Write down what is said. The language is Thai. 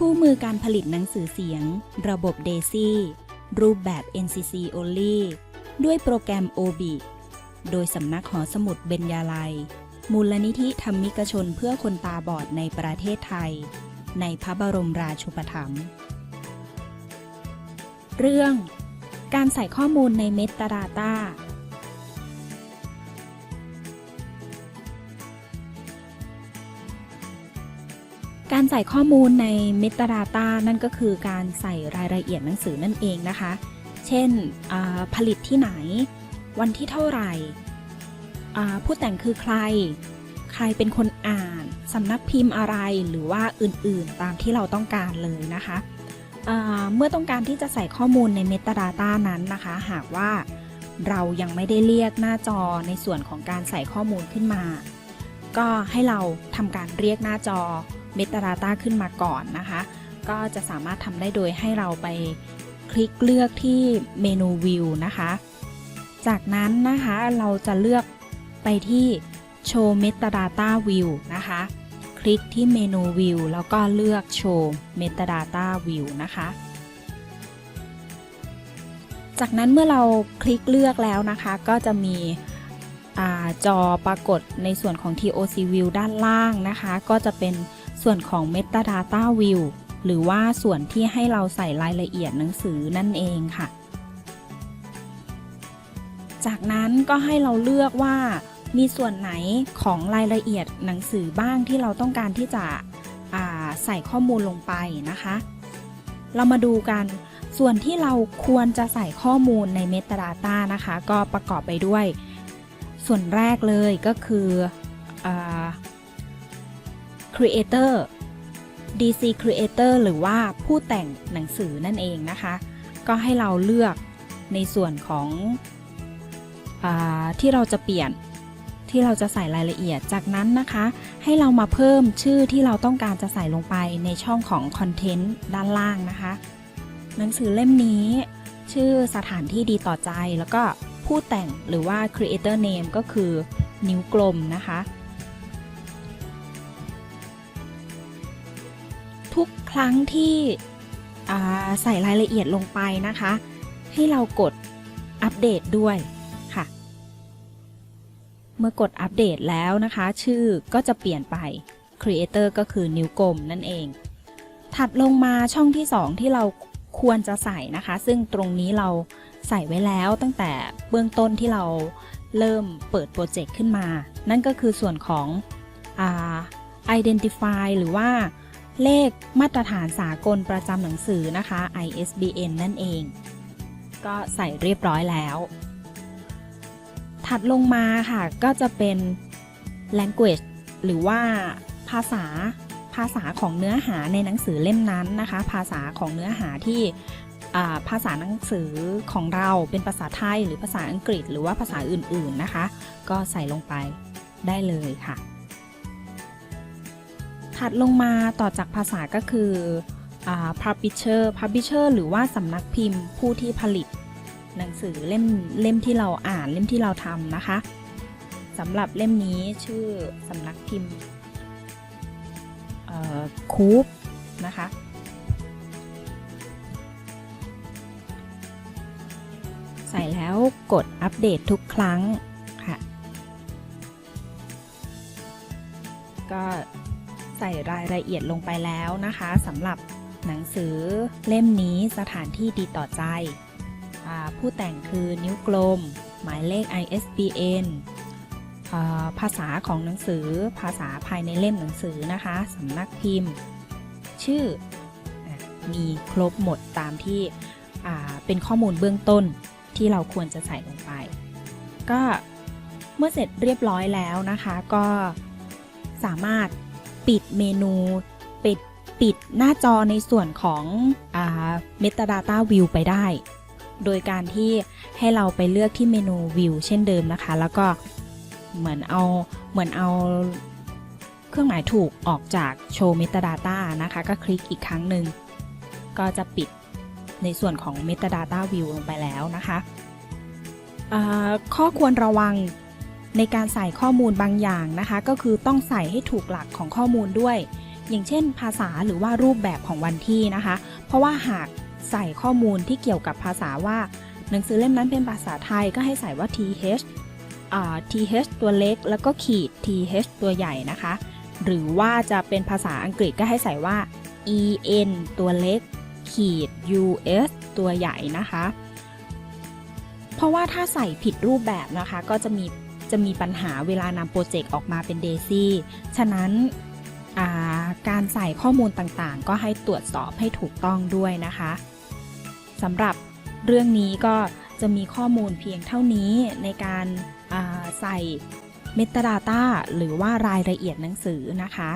คู่มือการผลิตหนังสือเสียง ระบบ DAISY รูปแบบ NCC Only ด้วยโปรแกรม OBI โดยสำนักหอสมุดเบญญาลัย มูลนิธิธรรมิกชนเพื่อคนตาบอดในประเทศไทย ในพระบรมราชูปถัมภ์เรื่อง การใส่ข้อมูลในเมตาดาต้า การใส่ข้อมูลใน Metadata นั่นก็คือการใส่รายละเอียดหนังสือนั่นเองนะคะ เช่นผลิตที่ไหน วันที่เท่าไหร่ ผู้แต่งคือใคร ใครเป็นคนอ่าน สำนักพิมพ์อะไรหรือว่าอื่นๆตามที่เราต้องการเลยนะคะ เมื่อต้องการที่จะใส่ข้อมูลใน Metadata นั้นนะคะ หากว่าเรายังไม่ได้เรียกหน้าจอในส่วนของการใส่ข้อมูลขึ้นมา ก็ให้เราทำการเรียกหน้าจอ Metadata ขึ้นมาก่อนนะคะ ก็จะสามารถทำได้โดยให้เราไปคลิกเลือกที่เมนู View นะคะ จากนั้นนะคะเราจะเลือกไปที่ Show Metadata View นะคะ คลิกที่เมนู View แล้วก็เลือก Show Metadata View นะคะจากนั้นเมื่อเราคลิกเลือกแล้วนะคะ ก็จะมีอจอปรากฏในส่วนของ TOC View ด้านล่างนะคะ ก็จะเป็น ส่วนของ Metadata View หรือว่าส่วนที่ให้เราใส่รายละเอียดหนังสือนั่นเองค่ะ จากนั้นก็ให้เราเลือกว่ามีส่วนไหนของรายละเอียดหนังสือบ้างที่เราต้องการที่จะใส่ข้อมูลลงไปนะคะ เรามาดูกันส่วนที่เราควรจะใส่ข้อมูลใน Metadata นะคะ ก็ประกอบไปด้วย ส่วนแรกเลยก็คืออ Creator DC Creator หรือว่าผู้แต่งหนังสือนั่นเองนะคะ ก็ให้เราเลือกในส่วนของอที่เราจะเปลี่ยนที่เราจะใส่รายละเอียด จากนั้นนะคะ ให้เรามาเพิ่มชื่อที่เราต้องการจะใส่ลงไปในช่องของ Content ด้านล่างนะคะ หนังสือเล่มนี้ ชื่อสถานที่ดีต่อใจแล้วก็ผู้แต่งหรือว่า Creator Name ก็คือนิ้วกลมนะคะ ทุกครั้งที่ใส่รายละเอียดลงไปนะคะ ให้เรากดอัปเดตด้วยค่ะ เมื่อกดอัปเดตแล้วนะคะ ชื่อก็จะเปลี่ยนไป Creator ก็คือนิ้วกลมนั่นเอง ถัดลงมาช่องที่ 2 ที่เราควรจะใส่นะคะ ซึ่งตรงนี้เราใส่ไว้แล้วตั้งแต่เบื้องต้นที่เราเริ่มเปิดโปรเจกต์ขึ้นมา นั่นก็คือส่วนของอ identify หรือว่า เลขมาตรฐานสากลประจำหนังสือนะคะ ISBN นั่นเอง ก็ใส่เรียบร้อยแล้ว ถัดลงมาค่ะก็จะเป็น language หรือว่าภาษาภาษาของเนื้อหาในหนังสือเล่มนั้นนะคะ ภาษาของเนื้อหาที่ภาษาหนังสือของเราเป็นภาษาไทยหรือภาษาอังกฤษ หรือว่าภาษาอื่นๆนะคะ ก็ใส่ลงไปได้เลยค่ะ ถัดลงมาต่อจากภาษาก็คือ publisher publisher หรือว่าสำนักพิมพ์ผู้ที่ผลิต หนังสือเล่มเล่มที่เราอ่านเล่มที่เราทำนะคะสำหรับเล่มนี้ชื่อสำนักพิมพ์คูปนะคะ ใส่แล้วกดอัปเดตทุกครั้งค่ะ ก็ ใส่รายละเอียดลงไปแล้วนะคะสำหรับหนังสือเล่มนี้สถานที่ดีต่อใจอผู้แต่งคือนิ้วกลม หมายเลข ISBN ภาษาของหนังสือภาษาภายในเล่มหนังสือนะคะสำนักพิมพ์ ชื่ออมีครบหมดตามที่เป็นข้อมูลเบื้องต้นที่เราควรจะใส่ลงไป ก็เมื่อเสร็จเรียบร้อยแล้วนะคะ ก็สามารถ ปิดเมนูปิดปิดหน้าจอในส่วนของอ่า Metadata View ไปได้ โดยการที่ให้เราไปเลือกที่เมนู View เช่นเดิมนะคะ แล้วก็เหมือนเอาเหมือนเอาเครื่องหมายถูกออกจากโชว์ Metadata นะคะ ก็คลิกอีกครั้งหนึ่งก็จะปิดในส่วนของ Metadata View ลงไปแล้วนะคะ ข้อควรระวัง ในการใส่ข้อมูลบางอย่างนะคะ ก็คือต้องใส่ให้ถูกหลักของข้อมูลด้วย อย่างเช่น ภาษาหรือว่ารูปแบบของวันที่นะคะ เพราะว่าหากใส่ข้อมูลที่เกี่ยวกับภาษาว่า หนังสือเล่มนั้นเป็นภาษาไทยก็ให้ใส่ว่า th th ตัวเล็ก แล้วก็ขีด th ตัวใหญ่นะคะ หรือว่าจะเป็นภาษาอังกฤษก็ให้ใส่ว่า en ตัวเล็ก ขีด us ตัวใหญ่นะคะ เพราะว่าถ้าใส่ผิดรูปแบบนะคะ ก็จะมี จะมีปัญหาเวลานำโปรเจกต์ออกมาเป็น DAISY ฉะนั้นาการใส่ข้อมูลต่างๆ ก็ให้ตรวจสอบให้ถูกต้องด้วยนะคะสำหรับเรื่องนี้ก็จะมีข้อมูลเพียงเท่านี้ในการาใส่ Metadata หรือว่ารายละเอียดหนังสือนะคะ